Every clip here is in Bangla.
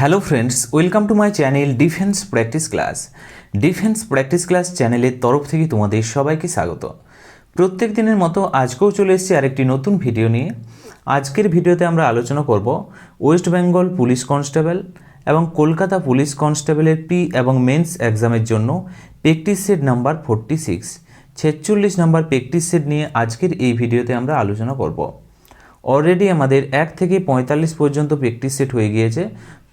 Hello friends welcome to my channel defence practice class defence practice class চ্যানেলের তরফ থেকে তোমাদের সবাইকে স্বাগত। প্রত্যেক দিনের মতো আজকেও চলে এসেছি আরেকটি নতুন ভিডিও নিয়ে। আজকের ভিডিওতে আমরা আলোচনা করব ওয়েস্ট বেঙ্গল পুলিশ কনস্টেবল এবং কলকাতা পুলিশ কনস্টেবলের প্রি এবং মেন্স এক্সামের জন্য practice set number forty six ছেচল্লিশ নাম্বার প্র্যাকটিস সেট নিয়ে আজকের এই ভিডিওতে আমরা আলোচনা করব। অলরেডি আমাদের এক থেকে পঁয়তাল্লিশ পর্যন্ত প্র্যাকটিস সেট হয়ে গিয়েছে।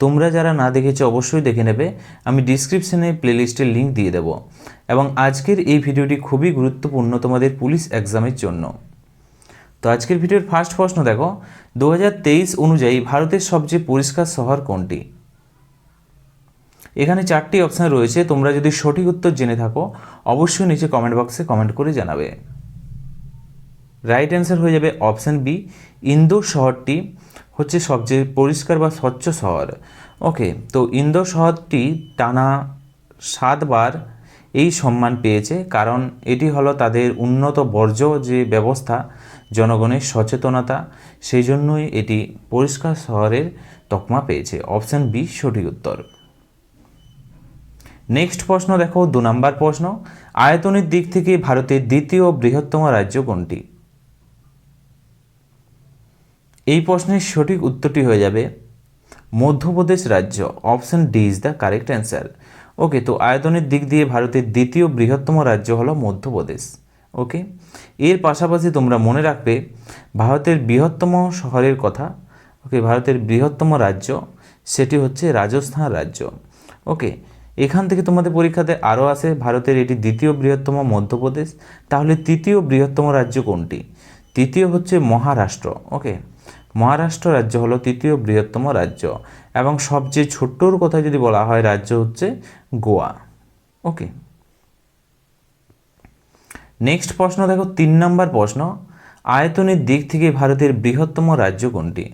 তোমরা যারা না দেখেছ অবশ্যই দেখে নেবে। আমি ডিসক্রিপশনে প্লেলিস্টের লিঙ্ক দিয়ে দেবো। এবং আজকের এই ভিডিওটি খুবই গুরুত্বপূর্ণ তোমাদের পুলিশ এক্সামের জন্য। তো আজকের ভিডিওর ফার্স্ট প্রশ্ন দেখো। দু হাজার তেইশ অনুযায়ী ভারতের সবচেয়ে পরিষ্কার শহর কোনটি? এখানে চারটি অপশান রয়েছে। তোমরা যদি সঠিক উত্তর জেনে থাকো, অবশ্যই নিচে কমেন্ট বক্সে কমেন্ট করে জানাবে। রাইট অ্যান্সার হয়ে যাবে অপশান বি ইন্দোর শহরটি হচ্ছে সবচেয়ে পরিষ্কার বা স্বচ্ছ শহর। ওকে তো ইন্দোর শহরটি টানা সাতবার এই সম্মান পেয়েছে, কারণ এটি হলো তাদের উন্নত বর্জ্য যে ব্যবস্থা, জনগণের সচেতনতা, সেই জন্যই এটি পরিষ্কার শহরের তকমা পেয়েছে। অপশান বি সঠিক উত্তর। নেক্সট প্রশ্ন দেখো, দু নম্বর প্রশ্ন। আয়তনের দিক থেকে ভারতের দ্বিতীয় বৃহত্তম রাজ্য কোনটি? এই প্রশ্নের সঠিক উত্তরটি হয়ে যাবে, মধ্যপ্রদেশ রাজ্য option D is the correct answer okay তো আয়তনের দিক দিয়ে ভারতের দ্বিতীয় বৃহত্তম রাজ্য হলো মধ্যপ্রদেশ। ওকে এর পাশাপাশি তোমরা মনে রাখবে, ভারতের বৃহত্তম শহরের কথা ওকে ভারতের বৃহত্তম রাজ্য, সেটি হচ্ছে রাজস্থান রাজ্য। ওকে এখান থেকে তোমাদের পরীক্ষাতে আরও আসে ভারতের এটি দ্বিতীয় বৃহত্তম মধ্যপ্রদেশ, তাহলে তৃতীয় বৃহত্তম রাজ্য কোনটি? তৃতীয় হচ্ছে মহারাষ্ট্র। ওকে মহারাষ্ট্র রাজ্য হলো তৃতীয় বৃহত্তম রাজ্য এবং সবচেয়ে ছোট্টর কথা যদি বলা হয় রাজ্য হচ্ছে গোয়া। ওকে। নেক্সট প্রশ্ন, দেখো, তিন নম্বর প্রশ্ন। আয়তনের দিক থেকে ভারতের বৃহত্তম রাজ্য কোনটি?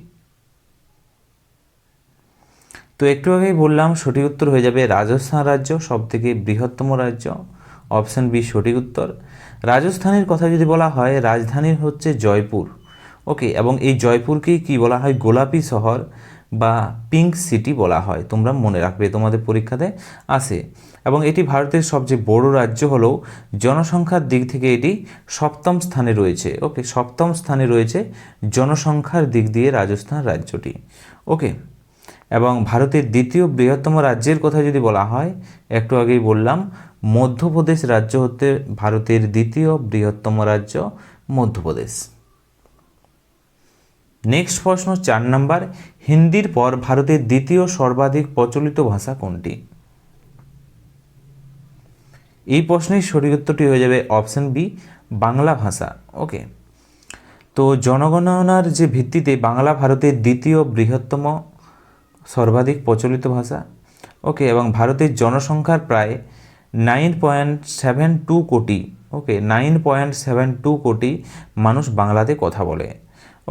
তো একটু আগেই বললাম, সঠিক উত্তর হয়ে যাবে রাজস্থান রাজ্য সব থেকে বৃহত্তম রাজ্য। অপশান বি, সঠিক উত্তর। রাজস্থানের কথা যদি বলা হয়, রাজধানীর হচ্ছে জয়পুর। ওকে এবং এই জয়পুরকেই কি বলা হয়? গোলাপি শহর বা পিঙ্ক সিটি বলা হয়। তোমরা মনে রাখবে, তোমাদের পরীক্ষাতে আসে এবং এটি ভারতের সবচেয়ে বড় রাজ্য হলেও জনসংখ্যার দিক থেকে এটি সপ্তম স্থানে রয়েছে। ওকে সপ্তম স্থানে রয়েছে জনসংখ্যার দিক দিয়ে রাজস্থান রাজ্যটি। ওকে এবং ভারতের দ্বিতীয় বৃহত্তম রাজ্যের কথা যদি বলা হয়, একটু আগেই বললাম, মধ্যপ্রদেশ রাজ্য হতে ভারতের দ্বিতীয় বৃহত্তম রাজ্য মধ্যপ্রদেশ। নেক্সট প্রশ্ন চার নাম্বার, হিন্দির পর ভারতের দ্বিতীয় সর্বাধিক প্রচলিত ভাষা কোনটি? এই প্রশ্নের সঠিক উত্তরটি হয়ে যাবে অপশন বি, বাংলা ভাষা। ওকে। তো জনগণনার যে ভিত্তিতে বাংলা ভারতের দ্বিতীয় বৃহত্তম সর্বাধিক প্রচলিত ভাষা, ওকে, এবং ভারতের জনসংখ্যার প্রায় nine point seven two crore, okay, nine point seven two crore মানুষ বাংলাতে কথা বলে।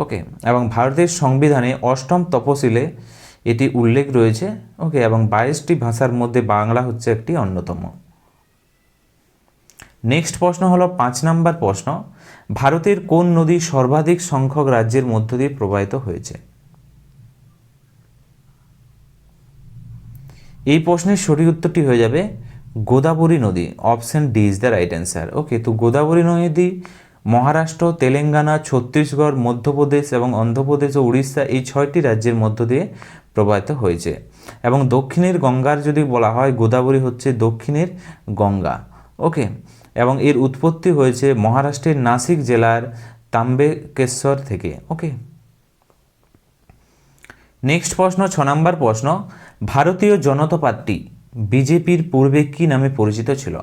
ওকে এবং ভারতের সংবিধানে অষ্টম তপশিলে এটি উল্লেখ রয়েছে। ওকে এবং বাইশটি ভাষার মধ্যে বাংলা হচ্ছে একটি অন্যতম। নেক্সট প্রশ্ন হলো পাঁচ নাম্বার প্রশ্ন। ভারতের কোন নদী সর্বাধিক সংখ্যক রাজ্যের মধ্য দিয়ে প্রবাহিত হয়েছে? এই প্রশ্নের সঠিক উত্তরটি হয়ে যাবে, গোদাবরী নদী। Option D is the right answer okay তো গোদাবরী নদী মহারাষ্ট্র, তেলেঙ্গানা, ছত্তিশগড়, মধ্যপ্রদেশ এবং অন্ধ্রপ্রদেশ ও উড়িষ্যা এই ছয়টি রাজ্যের মধ্য দিয়ে প্রবাহিত হয়েছে। এবং দক্ষিণের গঙ্গার যদি বলা হয়, গোদাবরী হচ্ছে দক্ষিণের গঙ্গা। ওকে? এবং এর উৎপত্তি হয়েছে মহারাষ্ট্রের নাসিক জেলার তাম্বেকেশ্বর থেকে। ওকে? নেক্সট প্রশ্ন, ছ নম্বর প্রশ্ন। ভারতীয় জনতা পার্টি, বিজেপির পূর্বে কী নামে পরিচিত ছিল?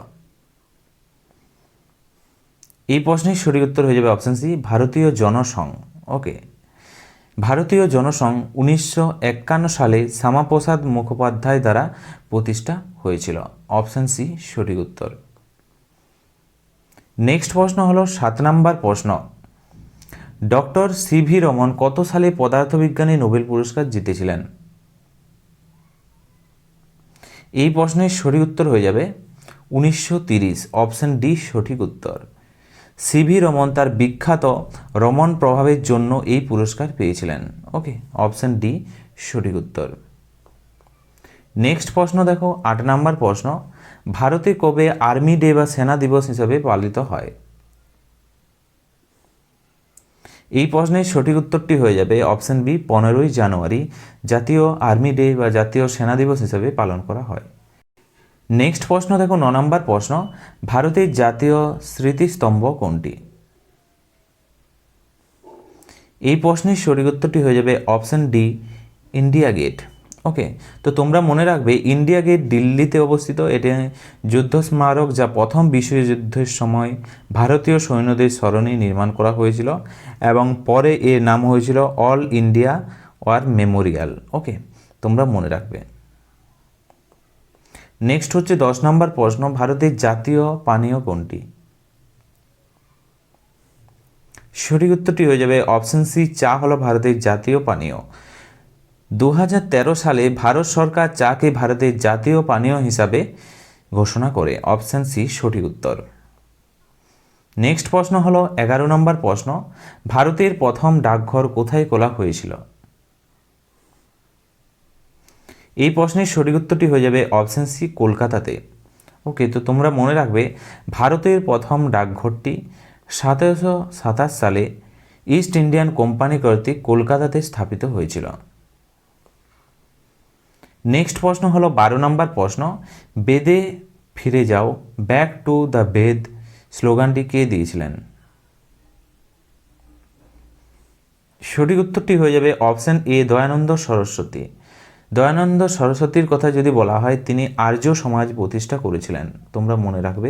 এই প্রশ্নের সঠিক উত্তর হয়ে যাবে অপশান সি ভারতীয় জনসংঘ ওকে ভারতীয় জনসংঘ উনিশশো একান্ন সালে শ্যামাপ্রসাদ মুখোপাধ্যায় দ্বারা প্রতিষ্ঠা হয়েছিল। অপশান সি সঠিক উত্তর। নেক্সট প্রশ্ন হলো সাত নাম্বার প্রশ্ন। ডক্টর সি ভি রমন কত সালে পদার্থবিজ্ঞানে নোবেল পুরস্কার জিতেছিলেন? এই প্রশ্নের সঠিক উত্তর হয়ে যাবে উনিশশো তিরিশ। অপশান ডি সঠিক উত্তর। সিভি রমন তার বিখ্যাত রমন প্রভাবের জন্য এই পুরস্কার পেয়েছিলেন। ওকে অপশান ডি সঠিক উত্তর। নেক্সট প্রশ্ন দেখো, আট নাম্বার প্রশ্ন, ভারতে কবে আর্মি ডে বা সেনা দিবস হিসাবে পালিত হয়? এই প্রশ্নের সঠিক উত্তরটি হয়ে যাবে অপশন বি পনেরোই জানুয়ারি, জাতীয় আর্মি ডে বা জাতীয় সেনা দিবস হিসাবে পালন করা হয়। নেক্সট প্রশ্ন, দেখো ন নম্বর প্রশ্ন ভারতের জাতীয় স্মৃতিস্তম্ভ কোনটি? এই প্রশ্নের সঠিক উত্তরটি হয়ে যাবে option D, India Gate. Okay, তো তোমরা মনে রাখবে, ইন্ডিয়া গেট দিল্লিতে অবস্থিত। এটি যুদ্ধ স্মারক যা প্রথম বিশ্বযুদ্ধের সময় ভারতীয় সৈন্যদের স্মরণে নির্মাণ করা হয়েছিল এবং পরে এর নাম হয়েছিল All India War Memorial. Okay, তোমরা মনে রাখবে। নেক্সট হচ্ছে দশ নম্বর প্রশ্ন, ভারতের জাতীয় পানীয় কোনটি? সঠিক উত্তরটি হয়ে যাবে অপশন সি চা হলো ভারতের জাতীয় পানীয়। দু হাজার তেরো সালে ভারত সরকার চাকে ভারতের জাতীয় পানীয় হিসাবে ঘোষণা করে। অপশন সি সঠিক উত্তর। নেক্সট প্রশ্ন হলো এগারো নম্বর প্রশ্ন, ভারতের প্রথম ডাকঘর কোথায় খোলা হয়েছিল? এই প্রশ্নের সঠিক উত্তরটি হয়ে যাবে অপশন সি কলকাতাতে। ওকে তো তোমরা মনে রাখবে, ভারতের প্রথম ডাকঘরটি সতেরোশো সাতাশ সালে ইস্ট ইন্ডিয়ান কোম্পানি কর্তৃক কলকাতাতে স্থাপিত হয়েছিল। নেক্সট প্রশ্ন হলো, বারো নম্বর প্রশ্ন, বেদে ফিরে যাও ব্যাক টু দ্য বেদ স্লোগানটি কে দিয়েছিলেন? সঠিক উত্তরটি হয়ে যাবে অপশন এ দয়ানন্দ সরস্বতী। দয়ানন্দ সরস্বতীর কথা যদি বলা হয়, তিনি আর্য সমাজ প্রতিষ্ঠা করেছিলেন। তোমরা মনে রাখবে,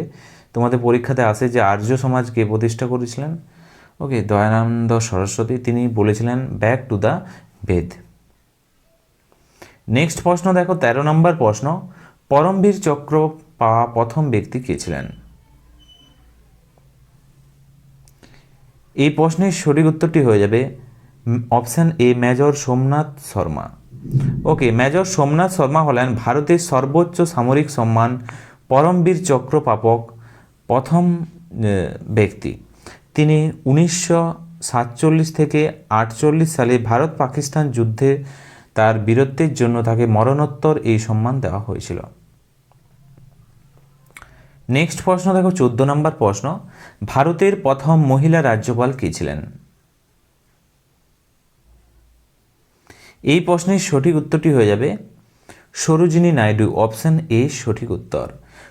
তোমাদের পরীক্ষাতে আসে যে আর্য সমাজ কে প্রতিষ্ঠা করেছিলেন? ওকে দয়ানন্দ সরস্বতী, তিনি বলেছিলেন back to the Veda next প্রশ্ন দেখো, তেরো নম্বর প্রশ্ন, পরমবীর চক্র পাওয়া প্রথম ব্যক্তি কে ছিলেন? এই প্রশ্নের সঠিক উত্তরটি হয়ে যাবে option A Major Somnath Sharma okay Major Somnath Sharma হলেন ভারতের সর্বোচ্চ সামরিক সম্মান পরমবীর চক্র প্রাপক প্রথম ব্যক্তি। তিনি উনিশশো সাতচল্লিশ থেকে আটচল্লিশ সালে ভারত পাকিস্তান যুদ্ধে তার বীরত্বের জন্য তাকে মরণোত্তর এই সম্মান দেওয়া হয়েছিল। নেক্সট প্রশ্ন দেখো, চোদ্দ নম্বর প্রশ্ন। ভারতের প্রথম মহিলা রাজ্যপাল কে ছিলেন? এই প্রশ্নের সঠিক উত্তরটি হয়ে যাবে সরোজিনী নাইডু, অপশন এ, সঠিক উত্তর।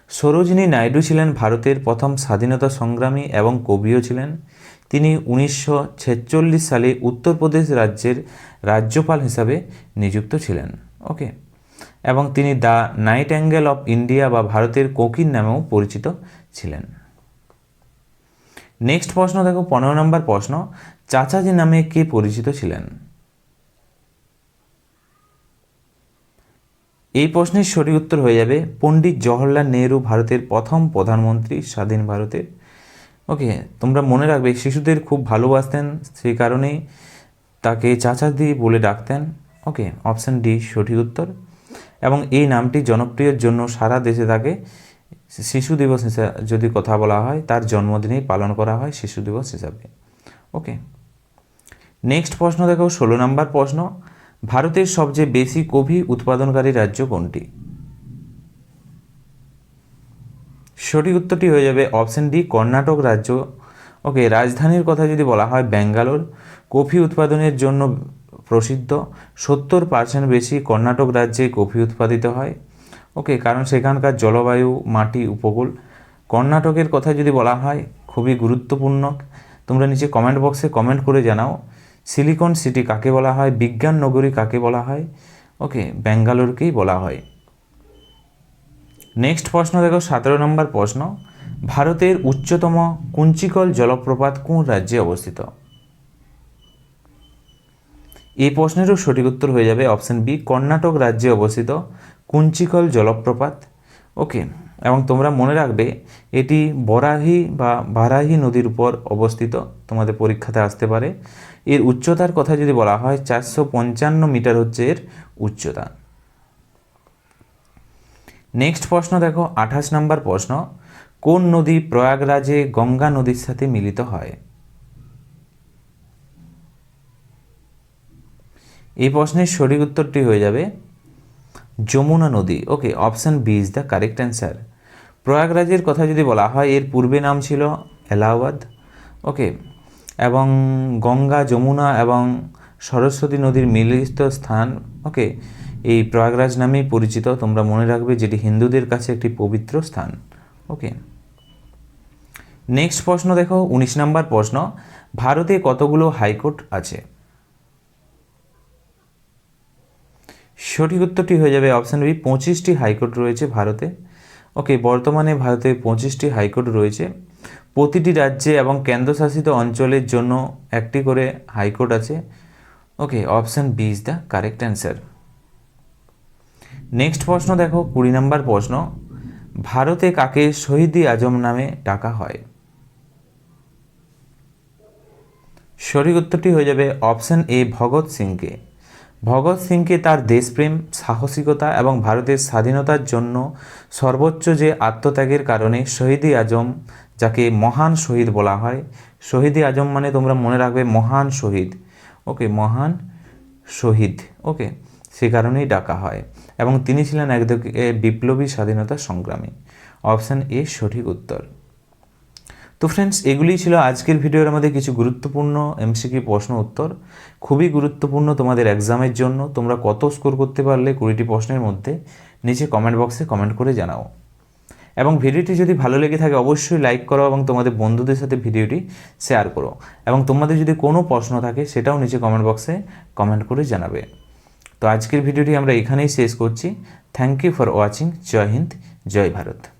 সরোজিনী নাইডু ছিলেন ভারতের প্রথম স্বাধীনতা সংগ্রামী এবং কবিও ছিলেন। তিনি উনিশশো ছেচল্লিশ সালে উত্তরপ্রদেশ রাজ্যের রাজ্যপাল হিসাবে নিযুক্ত ছিলেন। ওকে এবং তিনি the nightingale of India বা ভারতের কোকিন নামেও পরিচিত ছিলেন। নেক্সট প্রশ্ন দেখো, পনেরো নম্বর প্রশ্ন, চাচাজি নামে কে পরিচিত ছিলেন? এই প্রশ্নের সঠিক উত্তর হয়ে যাবে পণ্ডিত জওহরলাল নেহরু ভারতের প্রথম প্রধানমন্ত্রী স্বাধীন ভারতের ওকে, তোমরা মনে রাখবে শিশুদের খুব ভালোবাসতেন সেই কারণেই তাকে চাচাদি বলে ডাকতেন। ওকে, অপশান ডি, সঠিক উত্তর। এবং এই নামটি জনপ্রিয়র জন্য সারা দেশে তাকে শিশু দিবস হিসাবে যদি কথা বলা হয়, তার জন্মদিনেই পালন করা হয় শিশু দিবস হিসাবে। ওকে, নেক্সট প্রশ্ন দেখো, ষোলো নম্বর প্রশ্ন। ভারতের সবচেয়ে বেশি কফি উৎপাদনকারী রাজ্য কোনটি? সঠিক উত্তরটি হয়ে যাবে অপশন ডি, কর্ণাটক রাজ্য। ওকে, রাজধানীর কথা যদি বলা হয়, ব্যাঙ্গালোর। কফি উৎপাদনের জন্য প্রসিদ্ধ। সত্তর পার্সেন্ট বেশি কর্ণাটক রাজ্যে কফি উৎপাদিত হয়। ওকে, কারণ সেখানকার জলবায়ু, মাটি, উপকূল। কর্ণাটকের কথা যদি বলা হয়, খুবই গুরুত্বপূর্ণ। তোমরা নিচে কমেন্ট বক্সে কমেন্ট করে জানাও। সিলিকন সিটি কাকে বলা হয়? বিজ্ঞান নগরী কাকে বলা হয়? ওকে, ব্যাঙ্গালোরকেই বলা হয়। নেক্সট প্রশ্ন দেখো, সতেরো নম্বর প্রশ্ন। ভারতের উচ্চতম কুঞ্চিকল জলপ্রপাত কোন রাজ্যে অবস্থিত? এই প্রশ্নেরও সঠিক উত্তর হয়ে যাবে অপশন বি, কর্ণাটক রাজ্যে অবস্থিত কুঞ্চিকল জলপ্রপাত। ওকে এবং তোমরা মনে রাখবে, এটি বরাহি বা বারাহি নদীর উপর অবস্থিত, তোমাদের পরীক্ষাতে আসতে পারে। এর উচ্চতার কথা যদি বলা হয়, চারশো পঞ্চান্ন মিটার হচ্ছে এর উচ্চতা। নেক্সট প্রশ্ন দেখো, আঠাশ নম্বর প্রশ্ন, কোন নদী প্রয়াগরাজে গঙ্গা নদীর সাথে মিলিত হয়? এই প্রশ্নের সঠিক উত্তরটি হয়ে যাবে, যমুনা নদী। Okay option B is the correct answer প্রয়াগরাজের কথা যদি বলা হয়, এর পূর্বে নাম ছিল এলাহাবাদ। ওকে এবং গঙ্গা, যমুনা এবং সরস্বতী নদীর মিলিত স্থান। ওকে এই প্রয়াগরাজ নামেই পরিচিত। তোমরা মনে রাখবে যেটি হিন্দুদের কাছে একটি পবিত্র স্থান। ওকে নেক্সট প্রশ্ন দেখো, উনিশ নম্বর প্রশ্ন, ভারতে কতগুলো হাইকোর্ট আছে? সঠিক উত্তরটি হয়ে যাবে অপশান বি, পঁচিশটি হাইকোর্ট রয়েছে ভারতে। ওকে, বর্তমানে ভারতে পঁচিশটি হাইকোর্ট রয়েছে। প্রতিটি রাজ্যে এবং কেন্দ্রশাসিত অঞ্চলের জন্য একটি করে হাইকোর্ট আছে। Okay, option B is the correct answer. Next প্রশ্ন দেখো, কুড়ি নম্বর প্রশ্ন। ভারতে কাকে শহীদি আজম নামে ডাকা হয়? সঠিক উত্তরটি হয়ে যাবে অপশান এ, ভগৎ সিংকে। ভগৎ সিংকে তার দেশপ্রেম, সাহসিকতা এবং ভারতের স্বাধীনতার জন্য সর্বোচ্চ যে আত্মত্যাগের কারণে শহীদি আজম, যাকে মহান শহীদ বলা হয়, শহীদি আজম মানে তোমরা মনে রাখবে মহান শহীদ। ওকে মহান শহীদ। ওকে সে কারণেই ডাকা হয়। এবং তিনি ছিলেন একদিকে বিপ্লবী স্বাধীনতা সংগ্রামী। অপশান এ সঠিক উত্তর। তো ফ্রেন্ডস এগুলিই ছিল আজকের ভিডিওর আমাদের কিছু গুরুত্বপূর্ণ এমসিকিউ প্রশ্ন উত্তর। খুবই গুরুত্বপূর্ণ তোমাদের এক্সামের জন্য। তোমরা কত স্কোর করতে পারলে কুড়িটি প্রশ্নের মধ্যে, নিচে কমেন্ট বক্সে কমেন্ট করে জানাও। এবং ভিডিওটি যদি ভালো লেগে থাকে, অবশ্যই লাইক করো এবং তোমাদের বন্ধুদের সাথে ভিডিওটি শেয়ার করো। এবং তোমাদের যদি কোনো প্রশ্ন থাকে, সেটাও নিচে কমেন্ট বক্সে কমেন্ট করে জানাবে। তো আজকের ভিডিওটি আমরা এখানেই শেষ করছি। থ্যাংক ইউ ফর ওয়াচিং জয় হিন্দ, জয় ভারত।